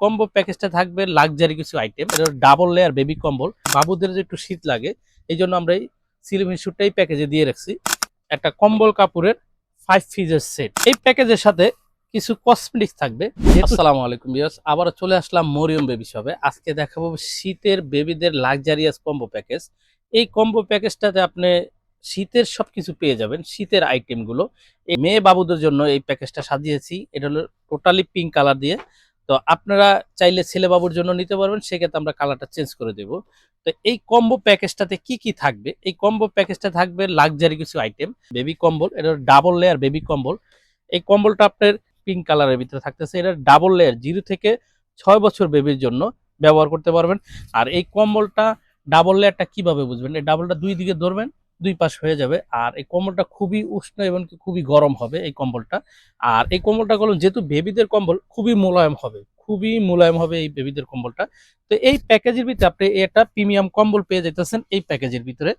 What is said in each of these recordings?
Combo প্যাকেজটা থাকবে luxury কিছু আইটেম এটা ডাবল লেয়ার বেবি কম্বল বাবুদের যে একটু শীত লাগে, এই জন্য আমরা এই সিলিমিন শুটটাই প্যাকেজে দিয়ে রাখছি। একটা কম্বল কাপড়ের ফাইভ ফিজের সেট এই প্যাকেজের সাথে কিছু কসমেটিক্স থাকবে। আসসালামু আলাইকুম বিয়াস আবারও চলে আসলাম মরিয়ম বেবি শপে আজকে দেখাবো শীতের বেবিদের লাক্সারিয়াস কম্বো প্যাকেজ এই কম্বো প্যাকেজটাতে আপনি শীতের সবকিছু পেয়ে যাবেন, শীতের আইটেমগুলো এই মেয়ে বাবুদের জন্য এই প্যাকেজটা সাজিয়েছি। এটা হলো টোটালি পিঙ্ক কালার দিয়ে। তো আপনারা চাইলে ছেলে বাবুর জন্য নিতে পারবেন, সেক্ষেত্রে আমরা কালারটা চেঞ্জ করে দেব। তো এই কম্বো প্যাকেজটাতে কি কি থাকবে? এই কম্বো প্যাকেজটা থাকবে লাক্সারি কিছু আইটেম বেবি কম্বল এটা ডাবল লেয়ার বেবি কম্বল এই কম্বলটা আপনার পিঙ্ক কালারের ভিতরে থাকতেছে, এটা ডাবল লেয়ার জিরো থেকে ছয় বছর বেবির জন্য ব্যবহার করতে পারবেন। আর এই কম্বলটা ডাবল লেয়ারটা কীভাবে বুঝবেন? এই ডাবলটা দুই দিকে ধরবেন দুই পাশ হয়ে যাবে। আর এই কম্বলটা খুবই উষ্ণ এবং খুবই গরম হবে এই কম্বলটা। আর এই কম্বলটা করুন যেহেতু বেবিদের কম্বল, খুবই মোলায়েম হবে, খুবই মোলায়েম হবে এই বেবিদের কম্বলটা। তো এই প্যাকেজের ভিতরে আপনি এটা প্রিমিয়াম কম্বল পেয়ে যেতেছেন এই প্যাকেজের ভিতরে।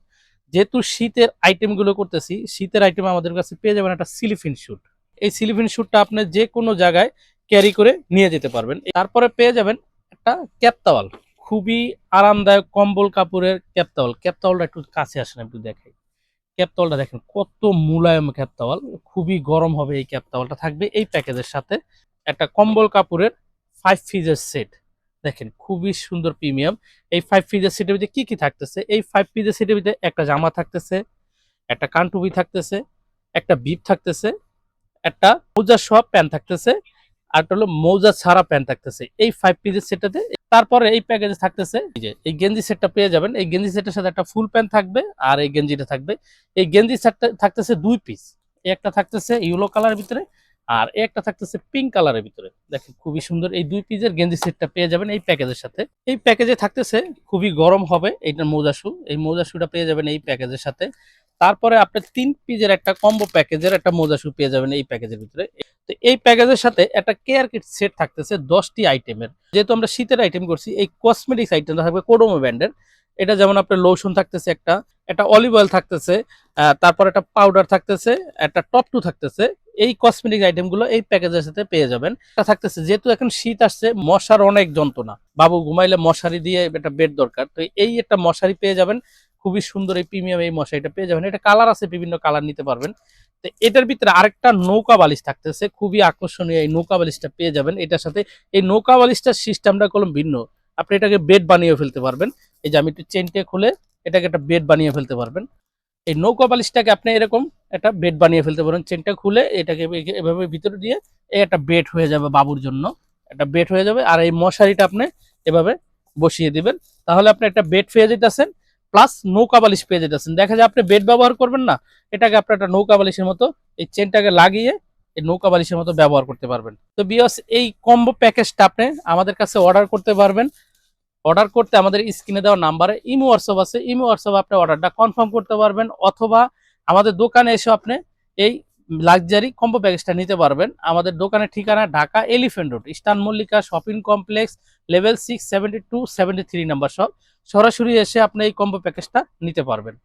যেহেতু শীতের আইটেমগুলো করতেছি, শীতের আইটেম আমাদের কাছে পেয়ে যাবেন একটা সিলিফিন শ্যুট এই সিলিফিন শুটটা আপনি যে কোনো জায়গায় ক্যারি করে নিয়ে যেতে পারবেন। তারপরে পেয়ে যাবেন একটা ক্যাপতাওয়াল খুবই আরামদায়ক কম্বল কাপড়ের ক্যাপতাওয়াল ক্যাপতাওয়ালটা একটু কাছে আসেন একটু দেখাই। ক্যাপতাওয়ালটা দেখেন, কত মুলায়ম ক্যাপতাওয়াল খুবই গরম হবে এই ক্যাপতাওয়ালটা থাকবে এই প্যাকেজের সাথে। একটা কম্বল কাপড়ের ফাইভ ফিজের সেট দেখেন, খুবই সুন্দর প্রিমিয়াম। এই ফাইভ ফিজের সেটের ভিতরে কি কি থাকতেছে? এই ফাইভ ফিজের সেটের ভিতরে একটা জামা থাকতেছে, একটা কানটুবি থাকতেছে, একটা বিপ থাকতেছে, একটা মৌজা সহ প্যান্ট থাকতেছে, আর হলো মৌজা ছাড়া প্যান্ট থাকতেছে। এই ফাইভ পিসের সেটটাতে তারপরে এই প্যাকেজে থাকতেছে এই যে, এই গেঞ্জি সেটটা পেয়ে যাবেন। এই গেঞ্জি সেটের সাথে একটা ফুল প্যান্ট থাকবে আর এই গেঞ্জিটা থাকবে। এই গেঞ্জি সেটটা থাকতেছে দুই পিস। একটা থাকতেছে ইউলো কালারের ভিতরে আর একটা থাকতেছে পিঙ্ক কালারের ভিতরে। দেখেন খুবই সুন্দর এই দুই পিসের গেঞ্জি সেটটা পেয়ে যাবেন এই প্যাকেজের সাথে। এই প্যাকেজে থাকতেছে খুবই গরম হবে এইটার মৌজা শু। এই মৌজা শুটা পেয়ে যাবেন এই প্যাকেজের সাথে। তারপরে আপনি তিন পিজের একটা কম্বো প্যাকেজের একটা মোজা শু পেয়ে যাবেন এই প্যাকেজের ভিতরে। তো এই প্যাকেজের সাথে একটা কেয়ার কিট সেট থাকতেছে দশটি আইটেমের। যেহেতু আমরা শীতের আইটেম করছি, এই কসমেটিক্স আইটেমটা থাকবে কোডোমো ব্র্যান্ডের এটা যেমন আপনার লোশন থাকতেছে একটা একটা অলিভ অয়েল থাকতেছে তারপর একটা পাউডার থাকতেছে, একটা টপ টু থাকতেছে। এই কসমেটিক আইটেমগুলো এই প্যাকেজের সাথে পেয়ে যাবেন। এটা থাকতেছে, যেহেতু এখন শীত আসছে, মশার অনেক যন্ত্রণা। বাবু ঘুমাইলে মশারি দিয়ে একটা বেড দরকার। তো এই একটা মশারি পেয়ে যাবেন। খুবই সুন্দর এই প্রিমিয়াম এই মশারিটা পেয়ে যাবেন। এটা কালার আছে, বিভিন্ন কালার নিতে পারবেন। এটার ভিতরে আরেকটা নৌকা বালিশ থাকতেছে। খুবই আকর্ষণীয় এই নৌকা বালিশটা পেয়ে যাবেন। এটার সাথে এই নৌকা বালিশটার সিস্টেমটা করলাম ভিন্ন। আপনি এটাকে বেড বানিয়ে ফেলতে পারবেন। এই যে আমি একটু চেনটে খুলে এটাকে একটা বেড বানিয়ে ফেলতে পারবেন। এই নৌকা বালিশটাকে আপনি এরকম একটা বেড বানিয়ে ফেলতে পারেন। চেনটা খুলে এটাকে এভাবে ভিতরে দিয়ে এই একটা বেড হয়ে যাবে বাবুর জন্য। একটা বেড হয়ে যাবে। আর এই মশারিটা আপনি এভাবে বসিয়ে দিবেন। তাহলে আপনি একটা বেড পেয়ে যেতেছেন। প্লাস নৌকা বালিশ পেয়ে যেতেছেন। দেখা যায় আপনি বেড ব্যবহার করবেন না, এটাকে আপনি একটা নৌকা বালিশের মতো, এই চেনটাকে লাগিয়ে এই নৌকা বালিশের মতো ব্যবহার করতে পারবেন। তো বিয়স এই কম্বো প্যাকেজটা আপনি আমাদের কাছে অর্ডার করতে পারবেন। অর্ডার করতে আমাদের স্ক্রিনে দেওয়া নাম্বারে ইমো হোয়াটসঅ্যাপ আছে। ইমো হোয়াটসঅ্যাপ আপনি অর্ডারটা কনফার্ম করতে পারবেন, অথবা আমাদের দোকানে এসে আপনি এই লাক্সারি কম্বো প্যাকেজটা নিতে পারবেন। আমাদের দোকানের ঠিকানা Dhaka Elephant Road Eastern Mallika shopping complex level six seventy two seventy three number সব সরাসরি এসে আপনি এই কম্বো প্যাকেজটা নিতে পারবেন।